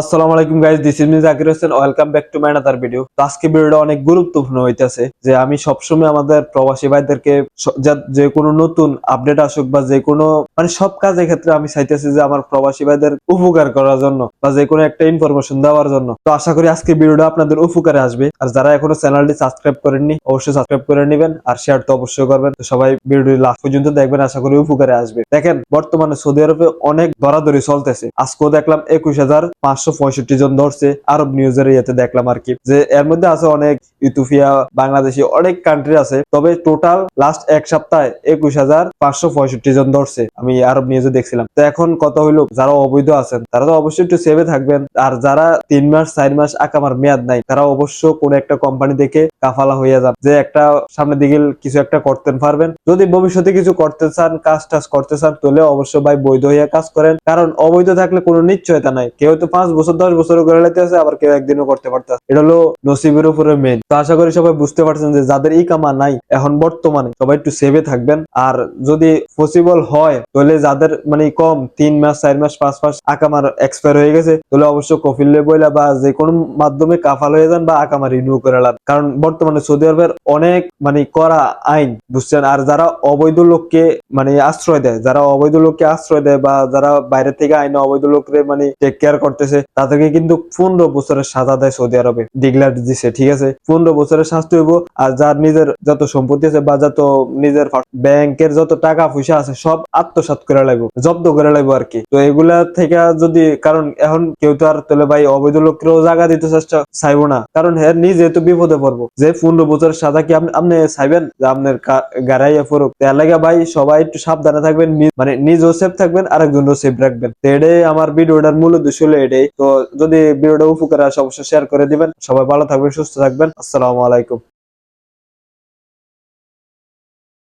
আসসালামু আলাইকুম guys this is me Zakir Hossain welcome back to my another video আজকে ভিডিওটা অনেক গুরুত্বপূর্ণ হইতেছে, যে আমি সবসময় আমাদের প্রবাসী ভাইদেরকে যে কোনো নতুন আপডেট আসুক বা যে কোনো মানে সব কাজের ক্ষেত্রে আমি চাইতেছি যে আমার প্রবাসী ভাইদের উপকার করার জন্য বা যে কোনো একটা ইনফরমেশন দেওয়ার জন্য। তো আশা করি আজকে ভিডিওটা আপনাদের উপকারে আসবে। আর যারা এখনও চ্যানেলটি সাবস্ক্রাইব করেননি, অবশ্যই সাবস্ক্রাইব করে নেবেন আর শেয়ার তো অবশ্যই করবেন। তো সবাই ভিডিওটি লাস্ট পর্যন্ত দেখবেন, আশা করি উপকারে আসবে। দেখেন, বর্তমানে সৌদি আরবে অনেক দরাদরি চলতেছে। আজকেও দেখলাম একুশ হাজার পাঁচশো পঁয়ষট্টি জন ধরছে। আরব নিউজের ইয়েতে দেখলাম আর কি, যে এর মধ্যে আছে অনেক ইথিওপিয়া, বাংলাদেশি অনেক কান্ট্রি আছে, তবে টোটাল লাস্ট এক সপ্তাহে একুশ হাজার পাঁচশো পঁয়ষট্টি জন ধরছে, আমি আরব নিউজে দেখছিলাম। তো এখন কথা হইল, যারা অবৈধ আছেন, তারা তো অবশ্যই একটু সেভে থাকবেন, আর যারা তিন মাস, চার মাস আকামার মেয়াদ নাই, তারা অবশ্য কোন একটা কোম্পানি দেখে কাফালা হইয়া যান, যে একটা সামনের দিকে কিছু একটা করতে পারবেন। যদি ভবিষ্যতে কিছু করতে চান, কাজ টাজ করতে চান, তাহলে অবশ্য ভাই বৈধ হইয়া কাজ করেন, কারণ অবৈধ থাকলে কোনো নিশ্চয়তা নাই, কেউ তো পাঁচ বছর, দশ বছর করে লেতে আছে, আবার কেউ একদিনও করতে পারতেছে এটা হলো নসিবের উপরে মেন তো আশা করি সবাই বুঝতে পারছেন যে যাদের ই কামা নাই, এখন বর্তমানে সবাই একটু সেভে থাকবেন। আর যদি পসিবল হয়, তাহলে যাদের মানে কম, তিন মাস, চার মাস, পাঁচ মাস আকামার এক্সপায়ার হয়ে গেছে, তাহলে অবশ্য কফিল বইলা বা যে কোনো মাধ্যমে কাফাল হয়ে যান বা আকামা রিনিউ করে লান। কারণ বর্তমানে সৌদি আরবের অনেক মানে করা আইন, বুঝছেন? আর যারা অবৈধ লোককে মানে আশ্রয় দেয়, যারা অবৈধ লোককে আশ্রয় দেয় বা যারা বাইরে থেকে আইনে অবৈধ লোকরে মানে টেক কেয়ার করতেছে তাদেরকে কিন্তু পনেরো বছরের সাজা দেয় সৌদি আরবে। ডিগলার দিছে, ঠিক আছে? পনেরো বছরের শাস্তি হইব আর যার নিজের যত সম্পত্তি আছে বা যত নিজের ব্যাংকের যত টাকা পয়সা আছে, সব আত্মসাৎ করে লাগবো জব্দ করে লাগবো আর কি। তো এগুলা থেকে যদি কারণ এখন কেউ তো আর তাহলে ভাই অবৈধ লোককেও জায়গা দিতে চেষ্টা চাইব না। কারণ হ্যাঁ নিজে তো বিপদে পড়ব। যে পনেরো বছরের সাজা কি আপনি চাইবেন যে আপনার গাড়াইয়া পড়ুক? তার লাগে ভাই সবাই একটু সাবধানে থাকবেন মানে নিজেও সেফ থাকবেন, আরেকজনও সেফ রাখবেন। এটাই আমার ভিডিওটার মূল উদ্দেশ্য হলো এটাই। তো যদি ভিডিওটা উপকার আসে, অবশ্যই শেয়ার করে দিবেন। সবাই ভালো থাকবেন, সুস্থ থাকবেন। আসসালামু আলাইকুম।